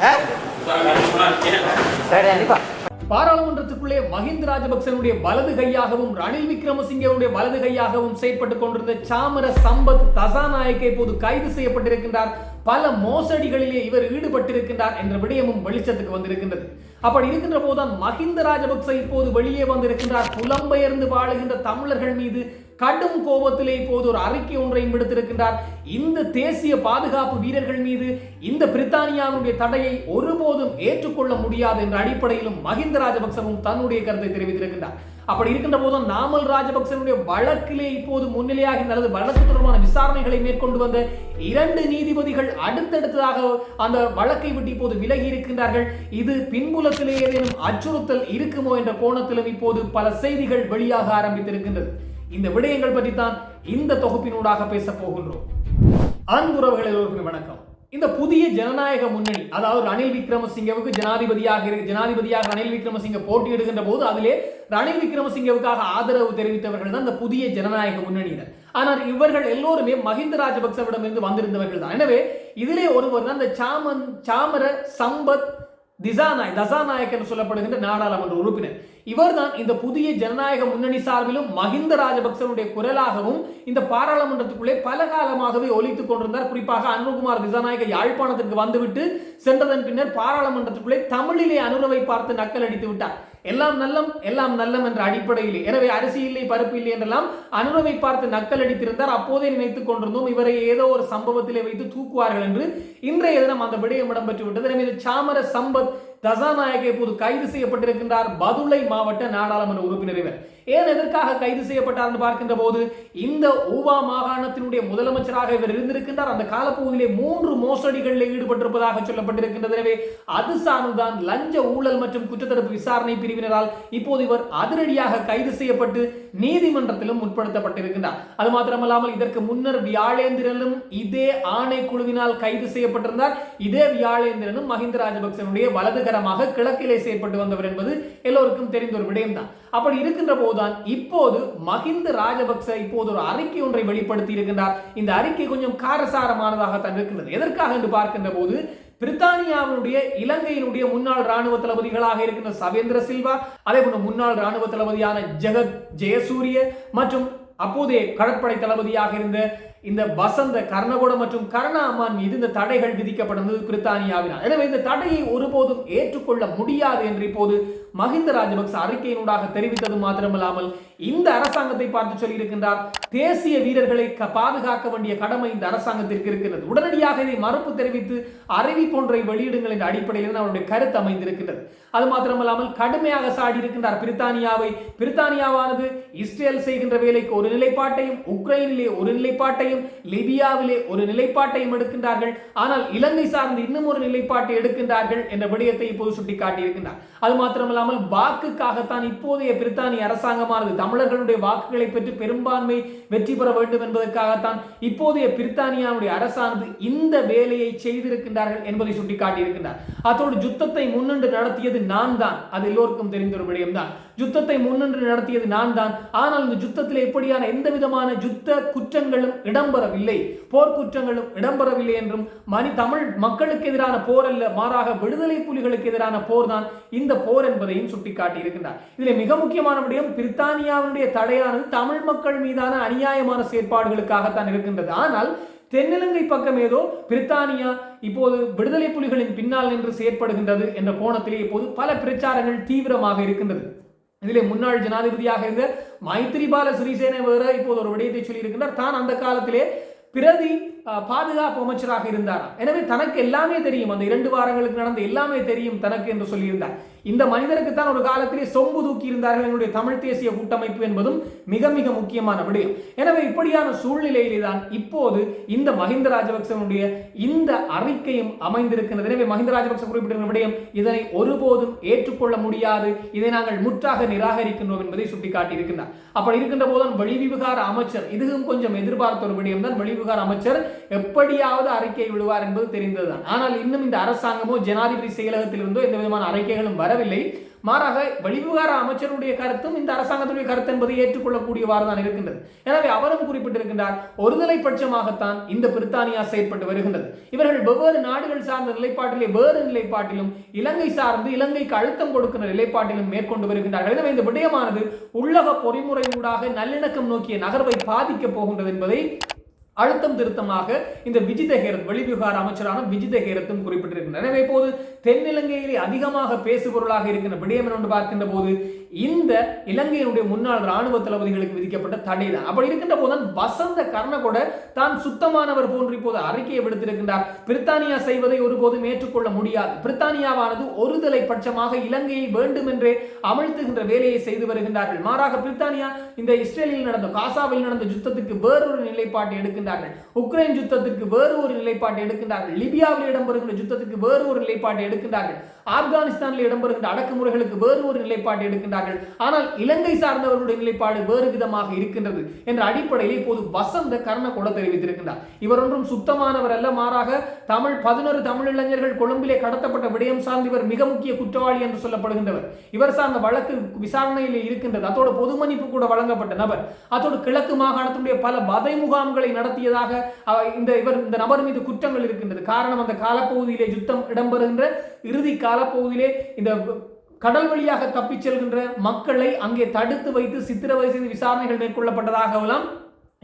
Eh. பாராளுமன்றத்துக்குள்ளே Mahinda ராஜபக்சனுடைய வலது கையாகவும் ரணில் விக்ரமசிங்கவுடைய வலது கையாகவும் செயற்பட்டுக் கொண்டிருந்த சாமர சம்பத் தசாநாயக்க இப்போது கைது செய்யப்பட்டிருக்கின்றார். பல மோசடிகளிலே இவர் ஈடுபட்டிருக்கின்றார் என்ற விடயமும் வெளிச்சத்துக்கு வந்திருக்கின்றது. அப்படி இருக்கின்ற போதுதான் மஹிந்த ராஜபக்ச இப்போது வெளியே வந்திருக்கின்றார். புலம்பெயர்ந்து வாழுகின்ற தமிழர்கள் மீது கடும் கோபத்திலே இப்போது ஒரு அறிக்கை ஒன்றையும் விடுத்திருக்கின்றார். இந்த தேசிய பாதுகாப்பு வீரர்கள் மீது இந்த பிரித்தானியாவுடைய தடையை ஒருபோதும் ஏற்றுக்கொள்ள முடியாது என்ற அடிப்படையிலும் மஹிந்த ராஜபக்சவும் தன்னுடைய கருத்தை தெரிவித்திருக்கின்றார். அப்படி இருக்கின்ற போதும் நாமல் ராஜபக்சனுடைய வழக்கிலே இப்போது முன்னிலையாகி அல்லது வழக்கு தொடர்பான விசாரணைகளை மேற்கொண்டு வந்த இரண்டு நீதிபதிகள் அடுத்தடுத்ததாக அந்த வழக்கை விட்டு இப்போது விலகி இருக்கின்றார்கள். இது பின்புலத்திலே ஏதேனும் அச்சுறுத்தல் இருக்குமோ என்ற கோணத்திலும் இப்போது பல செய்திகள் வெளியாக ஆரம்பித்திருக்கின்றது. இந்த விடயங்கள் பற்றி தான் இந்த தொகுப்பினூடாக பேச போகின்றோம். அன்புறவுகள் எல்லோருக்கும் வணக்கம். இந்த புதிய ஜனநாயக முன்னணி அதாவது ரணில் விக்ரமசிங்கவுக்கு ஜனாதிபதியாக ஜனாதிபதியாக ரணில் விக்ரமசிங்க போட்டியிடுகின்ற போது அதிலே ரணில் விக்ரமசிங்கவுக்காக ஆதரவு தெரிவித்தவர்கள் தான் இந்த புதிய ஜனநாயக முன்னணியினர். ஆனால் இவர்கள் எல்லோருமே மஹிந்த ராஜபக்சவிடமிருந்து வந்திருந்தவர்கள் தான். எனவே இதிலே ஒருவர் தான் இந்த சாமன் சாமர சம்பத் திசாநாய் தசாநாயக் என்று சொல்லப்படுகின்ற நாடாளுமன்ற உறுப்பினர். இவர்தான் இந்த புதிய ஜனநாயக முன்னணி சார்பிலும் மஹிந்த ராஜபக்சனுடைய குரலாகவும் இந்த பாராளுமன்றத்துக்குள்ளே பல காலமாகவே ஒலித்துக் கொண்டிருந்தார். குறிப்பாக அன்புகுமார் திசாநாயக யாழ்ப்பாணத்திற்கு வந்துவிட்டு சென்றதன் பின்னர் பாராளுமன்றத்துக்குள்ளே தமிழிலே அனுரவை பார்த்து நக்கல் அடித்து விட்டார். எல்லாம் நல்லம் எல்லாம் நல்லம் என்ற அடிப்படையிலே. எனவே அரிசி இல்லை பருப்பு இல்லை என்றெல்லாம் அனுரவை பார்த்து நக்கல் அடித்திருந்தார். அப்போதே நினைத்துக் கொண்டிருந்தோம் இவரை ஏதோ ஒரு சம்பவத்திலே வைத்து தூக்குவார்கள் என்று. இன்றைய தினம் அந்த விடயம் இடம்பெற்று விட்டது எனவே சாமர சம்பத் தசாநாயக இப்போது கைது செய்யப்பட்டிருக்கின்றார் பதுளை மாவட்ட நாடாளுமன்ற உறுப்பினர் இவர். ஏன் எதற்காக கைது செய்யப்பட்டார் என்று பார்க்கின்ற போது இந்த ஊவா மாகாணத்தினுடைய முதலமைச்சராக இவர் இருந்திருக்கின்றார். அந்த காலப்பகுதியிலே மூன்று மோசடிகளில் ஈடுபட்டிருப்பதாக சொல்லப்பட்டிருக்கின்றது. எனவே அது சார்ந்துதான் லஞ்ச ஊழல் மற்றும் குற்றத்தடுப்பு விசாரணை பிரிவினரால் இப்போது இவர் அதிரடியாக கைது செய்யப்பட்டு நீதிமன்றத்திலும் முற்படுத்தப்பட்டிருக்கின்றார். அது மாத்திரமல்லாமல் இதற்கு முன்னர் வியாழேந்திரனும் இதே ஆணைக்குழுவினால் கைது செய்யப்பட்டிருந்தார். இதே வியாழேந்திரனும் மஹிந்த ராஜபக்சனுடைய வலதுகரமாக கிழக்கிலே செயற்பட்டு வந்தவர் என்பது எல்லோருக்கும் தெரிந்த ஒரு விடயம்தான். அப்படி இருக்கின்ற போதுதான் இப்போது மஹிந்த ராஜபக்ச இப்போது ஒரு அறிக்கை ஒன்றை வெளிப்படுத்தி இருக்கின்றார் இந்த அறிக்கை கொஞ்சம் காரசாரமானதாகத்தான் இருக்கின்றது எதற்காக என்று பார்க்கின்ற போது பிரித்தானியாவினுடைய இலங்கையினுடைய முன்னாள் ராணுவ தளபதிகளாக இருக்கின்ற சவேந்திர சில்வா அதே போன்ற முன்னாள் ராணுவ தளபதியான ஜெகத் ஜெயசூரிய மற்றும் அப்போதைய கடற்படை தளபதியாக இருந்த இந்த வசந்த கர்ணகோட மற்றும் கர்ணாமான் அம்மான் மீது இந்த தடைகள் விதிக்கப்பட்டது பிரித்தானியாவினால். எனவே இந்த தடையை ஒருபோதும் ஏற்றுக்கொள்ள முடியாது என்று இப்போது மஹிந்த ராஜபக்ச அறிக்கையினூடாக தெரிவித்தது மாத்திரமல்லாமல் இந்த அரசாங்கத்தை பார்த்து சொல்லியிருக்கின்றார் தேசிய வீரர்களை பாதுகாக்க வேண்டிய கடமை இந்த அரசாங்கத்திற்கு இருக்கிறது உடனடியாக இதை மறுப்பு தெரிவித்து அறிவிப்பொன்றை வெளியிடுங்கள் என்ற அடிப்படையில் அவருடைய கருத்து அமைந்திருக்கின்றது. அது மாத்திரமல்லாமல் கடுமையாக சாடி இருக்கின்றார் பிரித்தானியாவை. பிரித்தானியாவானது இஸ்ரேல் செய்கின்ற வேலைக்கு ஒரு நிலைப்பாட்டையும் உக்ரைனிலே ஒரு நிலைப்பாட்டையும் லிபியாவிலே ஒரு நிலைப்பாட்டையும் எடுக்கின்றார்கள். ஆனால் இலங்கை சார்ந்து இன்னும் ஒரு நிலைப்பாட்டை எடுக்கின்றார்கள் என்ற விடயத்தை இப்போது சுட்டிக்காட்டியிருக்கின்றார். அது மாத்திரமல்லாமல் வாக்குக்காகத்தான் இப்போதைய பிரித்தானிய அரசாங்கமானது தமிழர்களுடைய வாக்குகளை பெற்று பெரும்பான்மை வெற்றி பெற வேண்டும் என்பதற்காகத்தான் இப்போதைய பிரித்தானியாவுடைய அரசானது இந்த வேலையை செய்திருக்கின்றார்கள் என்பதை சுட்டிக்காட்டியிருக்கின்றார். அதோடு யுத்தத்தை முன்னின்று நடத்தியது நான் தான் அது எல்லோருக்கும் தெரிந்த ஒரு விடயம்தான். யுத்தத்தை முன்னின்று நடத்தியது நான் தான் ஆனால் இந்த யுத்தத்தில் எப்படியான எந்த விதமான யுத்த குற்றங்களும் இடம்பெறவில்லை. போர்க்குற்றங்களும் இடம்பெறவில்லை என்றும் மணி தமிழ் மக்களுக்கு எதிரான போர் அல்ல மாறாக விடுதலை புலிகளுக்கு எதிரான போர் தான் இந்த போர் என்பதையும் சுட்டிக்காட்டி இருக்கின்றார் இதில் மிக முக்கியமான விடயம் பிரித்தானியாவினுடைய தடையானது தமிழ் மக்கள் மீதான அநியாயமான செயற்பாடுகளுக்காகத்தான் இருக்கின்றது. ஆனால் தென்னிலங்கை பக்கம் ஏதோ பிரித்தானியா இப்போது விடுதலை புலிகளின் பின்னால் நின்று செயற்படுகின்றது என்ற கோணத்திலே இப்போது பல பிரச்சாரங்கள் தீவிரமாக இருக்கின்றது. இதிலே முன்னாள் ஜனாதிபதியாக இருந்த மைத்திரிபால சிறிசேன வேற இப்போது ஒரு விடயத்தை சொல்லியிருக்கின்றார். தான் அந்த காலத்திலே பிரதி பாதுகாப்பு அமைச்சராக இருந்தாராம் எனவே தனக்கு எல்லாமே தெரியும். அந்த இரண்டு வாரங்களுக்கு நடந்த எல்லாமே தெரியும் தனக்கு என்று சொல்லியிருந்தார். இந்த மனிதருக்கு தான் ஒரு காலத்திலே சொம்பு தூக்கி இருந்தார்கள் எங்களுடைய தமிழ் தேசிய கூட்டமைப்பு என்பதும் மிக மிக முக்கியமான விடயம். எனவே இப்படியான சூழ்நிலையிலே தான் இப்போது இந்த மஹிந்த ராஜபக்சனுடைய இந்த அறிக்கையும் அமைந்திருக்கிறது எனவே மஹிந்த ராஜபக்ச குறிப்பிட்ட விடயம் இதனை ஒருபோதும் ஏற்றுக்கொள்ள முடியாது. இதை நாங்கள் முற்றாக நிராகரிக்கின்றோம் என்பதை சுட்டிக்காட்டியிருக்கின்றார். அப்படி இருக்கின்ற போதுதான் வெளிவிவகார அமைச்சர் இதுவும் கொஞ்சம் எதிர்பார்த்த ஒரு விடயம் தான் வெளிவிவகார அமைச்சர் எப்படியாவது அறிக்கை விடுவார் என்பது தெரிந்ததுதான். ஆனால் இன்னும் இந்த அரசாங்கமோ ஜனாதிபதி செயலகத்திலிருந்தோ எந்த விதமான அறிக்கைகளும் வரவில்லை. மாறாக வெளிவிவகார அமைச்சருடைய கருத்தும் இந்த அரசாங்கத்துடைய கருத்து என்பதை ஏற்றுக்கொள்ளக்கூடியவாறு தான் இருக்கின்றது. எனவே அவரும் குறிப்பிட்டிருக்கின்றார் ஒருதலை பட்சமாகத்தான் இந்த பிரித்தானியா செயற்பட்டு வருகின்றது. இவர்கள் வெவ்வேறு நாடுகள் சார்ந்த நிலைப்பாட்டிலே வேறு நிலைப்பாட்டிலும் இலங்கை சார்ந்து இலங்கைக்கு அழுத்தம் கொடுக்கின்ற நிலைப்பாட்டிலும் மேற்கொண்டு வருகின்றார்கள். எனவே இந்த விடயமானது உள்ளக பொறிமுறை ஊடாக நல்லிணக்கம் நோக்கிய நகர்வை பாதிக்கப் போகின்றது என்பதை அழுத்தம் திருத்தமாக இந்த விஜித ஹேரத் வெளிவிவகார அமைச்சரான விஜித ஹேரத்தும் குறிப்பிட்டிருக்கின்றனர். எனவே இப்போது தென்னிலங்கையிலே அதிகமாக பேசுபொருளாக இருக்கின்ற விடயம் என்று பார்க்கின்ற போது இந்த இலங்கையினுடைய முன்னாள் ராணுவ தளபதிகளுக்கு விதிக்கப்பட்ட தடை தான் அப்படி இருக்கின்ற போதுதான் வசந்த கர்ணகொட தான் சுத்தமானவர் போன்று இப்போது அறிக்கையை விடுத்திருக்கின்றார். பிரித்தானியா செய்வதை ஒருபோதும் ஏற்றுக்கொள்ள முடியாது. பிரித்தானியாவானது ஒருதலை பட்சமாக இலங்கையை வேண்டுமென்றே அமிழ்த்துகின்ற வேலையை செய்து வருகின்றார்கள். மாறாக பிரித்தானியா இந்த இஸ்ரேலில் நடந்த காசாவில் நடந்த யுத்தத்துக்கு வேறொரு நிலைப்பாட்டை எடுக்கின்றார்கள். உக்ரைன் யுத்தத்திற்கு வேறு ஒரு நிலைப்பாட்டை எடுக்கின்றார்கள். லிபியாவில் இடம்பெறுகின்ற யுத்தத்துக்கு வேறு ஒரு நிலைப்பாட்டை எடுக்கின்றார்கள். ஆப்கானிஸ்தானில் இடம்பெறுகின்ற அடக்குமுறைகளுக்கு வேறு ஒரு நிலைப்பாடு எடுக்கின்றார்கள். ஆனால் இலங்கை சார்ந்தவர்களுடைய நிலைப்பாடு வேறு விதமாக இருக்கின்றது என்ற அடிப்படையில் இப்போது வசந்த கர்ணகொட தெரிவித்திருக்கின்றார். இவர் ஒன்றும் சுத்தமானவர் அல்ல மாறாக தமிழ் பதினொரு தமிழ் இளைஞர்கள் கொழும்பிலே கடத்தப்பட்ட விடயம் சார்ந்து இவர் மிக முக்கிய குற்றவாளி என்று சொல்லப்படுகின்றவர். இவர் சார்ந்த வழக்கு விசாரணையில் இருக்கின்றது. அதோடு பொது மன்னிப்பு கூட வழங்கப்பட்ட நபர். அதோடு கிழக்கு மாகாணத்தினுடைய பல வதை முகாம்களை நடத்தியதாக இந்த இவர் இந்த நபர் மீது குற்றங்கள் இருக்கின்றது. காரணம் அந்த காலப்பகுதியிலே யுத்தம் இடம்பெறுகின்ற இறுதி காலப்பகுதியிலே இந்த கடல் வழியாக தப்பிச் செல்கின்ற மக்களை அங்கே தடுத்து வைத்து சித்திரவதை செய்து விசாரணைகள் மேற்கொள்ளப்பட்டதாகவெல்லாம்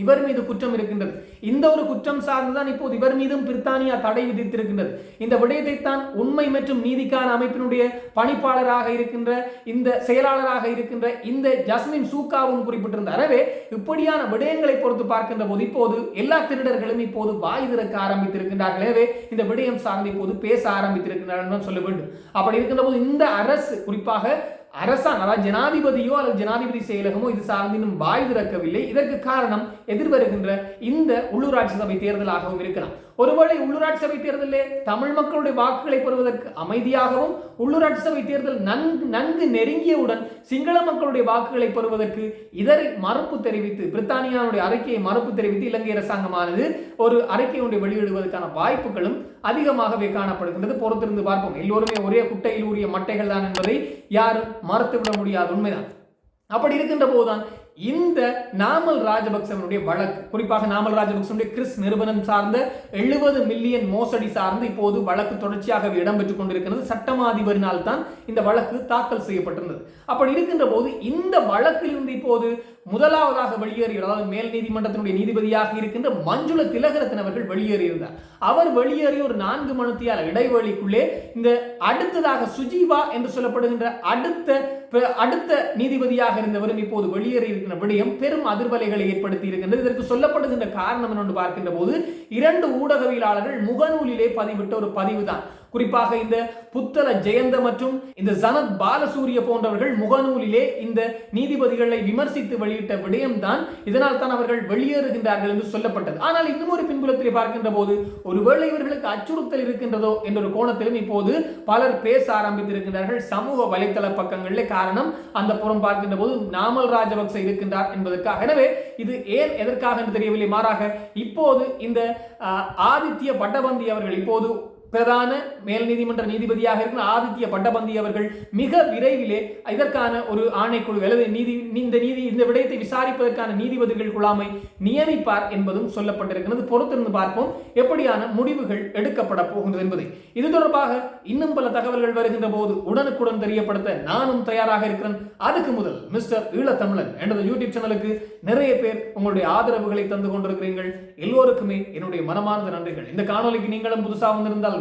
இவர் மீது குற்றம் இருக்கின்றது. இந்த ஒரு குற்றம் சார்ந்துதான் இப்போது இவர் மீதும் பிரித்தானியா தடை விதித்திருக்கின்றது. இந்த விடயத்தை தான் உண்மை மற்றும் நீதிக்கான அமைப்பினுடைய பணிப்பாளராக இருக்கின்ற இந்த செயலாளராக இருக்கின்ற இந்த ஜஸ்மின் சூக்காவும் குறிப்பிட்டிருந்தார். எனவே இப்படியான விடயங்களை பொறுத்து பார்க்கின்ற போது இப்போது எல்லா திருடர்களும் இப்போது வாய் திறக்க ஆரம்பித்திருக்கின்றார்கள். எனவே இந்த விடயம் சார்ந்து இப்போது பேச ஆரம்பித்திருக்கின்றார்கள் சொல்ல வேண்டும். அப்படி இருக்கின்ற போது இந்த அரசு குறிப்பாக அரசாங்கம் அதாவது ஜனாதிபதியோ அல்லது ஜனாதிபதி செயலகமோ இது சார்ந்து இன்னும் வாய் திறக்கவில்லை. இதற்கு காரணம் எதிர்வருகின்ற இந்த உள்ளூராட்சி சபை தேர்தலாகவும் இருக்கலாம். ஒருவேளை உள்ளூராட்சி சபை தேர்தலில் தமிழ் மக்களுடைய வாக்குகளை பெறுவதற்கு அமைதியாகவும் உள்ளூராட்சி சபை தேர்தல் நன்கு நன்கு நெருங்கியவுடன் சிங்கள மக்களுடைய வாக்குகளை பெறுவதற்கு இதரை மறுப்பு தெரிவித்து பிரித்தானியாவுடைய அறிக்கையை மறுப்பு தெரிவித்து இலங்கை அரசாங்கமானது ஒரு அறிக்கை ஒன்றை வெளியிடுவதற்கான வாய்ப்புகளும் அதிகமாகவே காணப்படுகின்றது. பொறுத்திருந்து பார்ப்போம். எல்லோருமே ஒரே குட்டையில் உரிய மட்டைகள் தான் என்பதை யாரும் மறுத்துவிட முடியாது. உண்மைதான். அப்படி இருக்கின்ற போதுதான் இந்த நாமல் ராஜபக்சனுடைய வழக்கு குறிப்பாக நாமல் ராஜபக்சனுடைய கிறிஸ் நிறுவனம் சார்ந்த எழுபது மில்லியன் மோசடி சார்ந்து இப்போது வழக்கு தொடர்ச்சியாக இடம்பெற்றுக் கொண்டிருக்கிறது. சட்டமாதிபரினால் தான் இந்த வழக்கு தாக்கல் செய்யப்பட்டிருந்தது. அப்படி இருக்கின்ற போது இந்த வழக்கிலிருந்து இப்போது முதலாவதாக வெளியேறி அதாவது மேல் நீதிமன்றத்தினுடைய நீதிபதியாக இருக்கின்ற மஞ்சுள திலகரத்தன் அவர்கள் வெளியேறியிருந்தார். அவர் வெளியேறி ஒரு நான்கு மணித்தியால இடைவெளிக்குள்ளே இந்த அடுத்ததாக சுஜீவா என்று சொல்லப்படுகின்ற அடுத்த அடுத்த நீதிபதியாக இருந்தவரும் இப்போது வெளியேறி இருக்கின்ற விடயம் பெரும் அதிர்வலைகளை ஏற்படுத்தி இருக்கின்றது இதற்கு சொல்லப்படுகின்ற காரணம் என்று பார்க்கின்ற போது இரண்டு ஊடகவியலாளர்கள் முகநூலிலே பதிவிட்ட ஒரு பதிவு தான் குறிப்பாக இந்த புத்தல ஜெயந்த மற்றும் இந்த ஜனத் பாலசூரிய போன்றவர்கள் முகநூலிலே இந்த நீதிபதிகளை விமர்சித்து வெளியிட்ட விடயம்தான் இதனால் தான் அவர்கள் வெளியேறுகின்றார்கள் என்று சொல்லப்பட்டது. ஆனால் இன்னும் ஒரு பின்புலத்தில் பார்க்கின்ற போது ஒருவேளை இவர்களுக்கு அச்சுறுத்தல் இருக்கின்றதோ என்ற ஒரு கோணத்திலும் இப்போது பலர் பேச ஆரம்பித்திருக்கின்றார்கள். சமூக வலைத்தள பக்கங்களிலே காரணம் அந்த புறம் பார்க்கின்ற போது நாமல் ராஜபக்ச இருக்கின்றார் என்பதற்காக. எனவே இது ஏன் எதற்காக என்று தெரியவில்லை. மாறாக இப்போது இந்த ஆதித்ய பட்டபந்தி அவர்கள் இப்போது பிரதான மேல் நீதிமன்ற நீதிபதியாக இருக்கிற ஆதித்ய பட்டபந்தி அவர்கள் மிக விரைவிலே இதற்கான ஒரு ஆணைக்குழு அல்லது நீதி இந்த நீதி இந்த விடயத்தை விசாரிப்பதற்கான நீதிபதிகள் குழாமை நியமிப்பார் என்பதும் சொல்லப்பட்டிருக்கிறது. பொறுத்திருந்து பார்ப்போம் எப்படியான முடிவுகள் எடுக்கப்பட போகின்றது என்பதை. இது தொடர்பாக இன்னும் பல தகவல்கள் வருகின்ற போது உடனுக்குடன் தெரியப்படுத்த நானும் தயாராக இருக்கிறேன். அதுக்கு முதல் மிஸ்டர் ஈழத்தமிழன் எனது யூடியூப் சேனலுக்கு நிறைய பேர் உங்களுடைய ஆதரவுகளை தந்து கொண்டிருக்கிறீர்கள். எல்லோருக்குமே என்னுடைய மனமார்ந்த நன்றிகள். இந்த காணொலிக்கு நீங்களும் புதுசாக வந்திருந்தால்